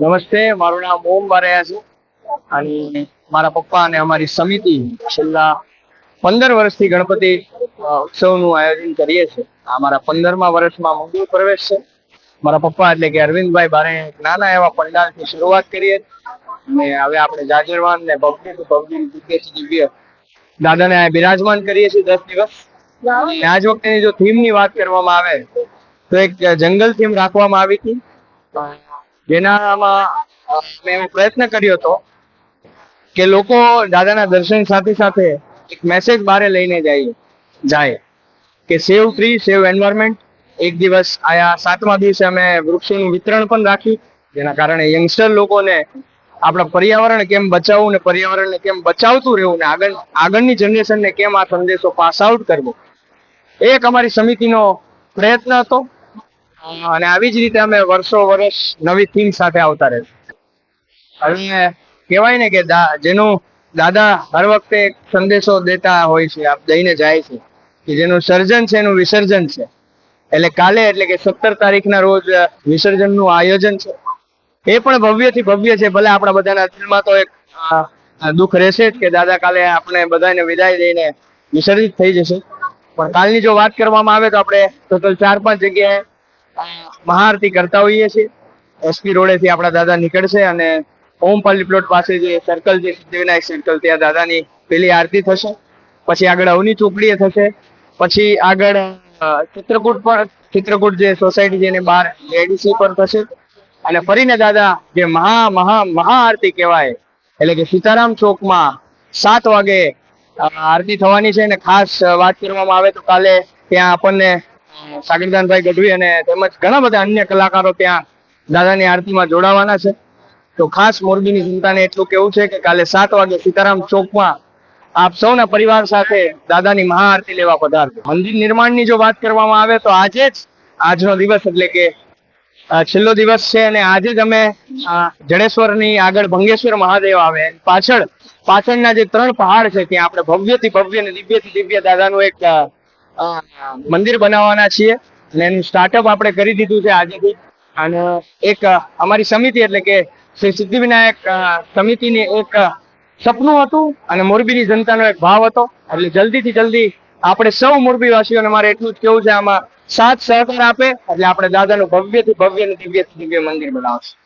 નમસ્તે, મારું નામ ઓમ બારૈયા છે. અને મારા પપ્પા અને અમારી સમિતિ છેલ્લા પંદર વર્ષથી ગણપતિ ઉત્સવનું આયોજન કરીએ છીએ. આ મારા પંદરમા વર્ષમાં મંગળ પ્રવેશ છે. મારા પપ્પા એટલે કે અરવિંદભાઈ બારે નાના એવા પંડાલથી શરૂઆત કરીએ અને હવે આપણે જાજરવાન ને થી ભવ્ય દિવ્યથી દિવ્ય દાદાને બિરાજમાન કરીએ છીએ દસ દિવસ. આજ વખતે જો થીમની વાત કરવામાં આવે, તો એક જંગલ થીમ રાખવામાં આવી હતી. જેનામાં મેં એવો પ્રયત્ન કર્યો હતો કે લોકો દાદાના દર્શન સાથે સાથે એક મેસેજ બારે લઈને જાય જાય કે સેવ ટ્રી સેવ એન્વાયરમેન્ટ એક દિવસ આયા સાતમા દિવસે અમે વૃક્ષોનું વિતરણ પણ રાખ્યું જેના કારણે યંગસ્ટર લોકોને આપણા પર્યાવરણ કેમ બચાવવું ને પર્યાવરણને કેમ બચાવતું રહેવું ને આગળ, આગળની જનરેશનને કેમ આ સંદેશો પાસ આઉટ કરવો. એક અમારી સમિતિનો પ્રયત્ન હતો. અને આવી જ રીતે અમે વર્ષો વર્ષ નવી થીમ સાથે આવતા રહેશું હવે કહેવાય ને કે જેનું દાદા હર વખતે સંદેશો દેતા હોય છે, આપ દઈને જાય છે, કે જેનું સર્જન છે, એનું વિસર્જન છે. એટલે કાલે, એટલે કે સત્તર તારીખના રોજ વિસર્જનનું આયોજન છે. એ પણ ભવ્યથી ભવ્ય છે, ભલે આપણા બધાના દિલમાં તો એક દુઃખ રહેશે જ કે દાદા કાલે આપણે બધાને વિદાય દઈને વિસર્જિત થઈ જશે. પણ કાલની જો વાત કરવામાં આવે તો આપણે ટોટલ ચાર પાંચ જગ્યાએ મહાઆરતી કરતા હોઈએ છીએ. એસપી રોડેથી આપણા દાદા નીકળશે અને ઓમપલ્લી પ્લોટ પાસે જે સર્કલ જે સિદ્ધિવિનાયક સર્કલ ત્યાં દાદાની પેલી આરતી થશે. પછી આગળ અવની ચોકડીએ થશે. પછી આગળ ચિત્રકૂટ પર ચિત્રકૂટ જે સોસાયટી છે એની બહાર એડીસી પર થશે. અને ફરીને દાદા, જે મહા મહા મહા આરતી કહેવાય, એટલે કે સીતારામ ચોકમાં સાત વાગે આરતી થવાની છે. અને ખાસ વાત કરવામાં આવે તો કાલે ત્યાં આપણને સાગરદાનભાઈ ગઢવી અને તેમજ ઘણા બધા અન્ય કલાકારો ત્યાં દાદાની આરતીમાં જોડાવાના છે. તો ખાસ મોરબીની જનતાને એટલું કેવું છે કે કાલે સાત વાગે સીતારામ ચોકમાં આપ સૌના પરિવાર સાથે દાદાની મહાઆરતી લેવા પધારજો. મંદિર નિર્માણની જો વાત કરવામાં આવે તો આજે જ આજનો દિવસ એટલે કે છેલ્લો દિવસ છે અને આજે જ અમે જડેશ્વરની આગળ ભંગેશ્વર મહાદેવ આવે પાછળ, પાછળના જે ત્રણ પહાડ છે ત્યાં આપણે ભવ્યથી ભવ્ય અને દિવ્યથી દિવ્ય દાદાનું એક મંદિર બનાવવાના છીએ અને એનું સ્ટાર્ટઅપ આપણે કરી દીધું છે આજેથી. અને એક અમારી સમિતિ એટલે કે શ્રી સિદ્ધિવિનાયક સમિતિની એક સપનું હતું અને મોરબીની જનતાનો એક ભાવ હતો. એટલે જલ્દીથી જલ્દી આપણે સૌ મોરબીવાસીઓને મારે એટલું જ કેવું છે, આમાં સાથ સહકાર આપે એટલે આપણે દાદાનું ભવ્યથી ભવ્ય અને દિવ્યથી દિવ્ય મંદિર બનાવશું.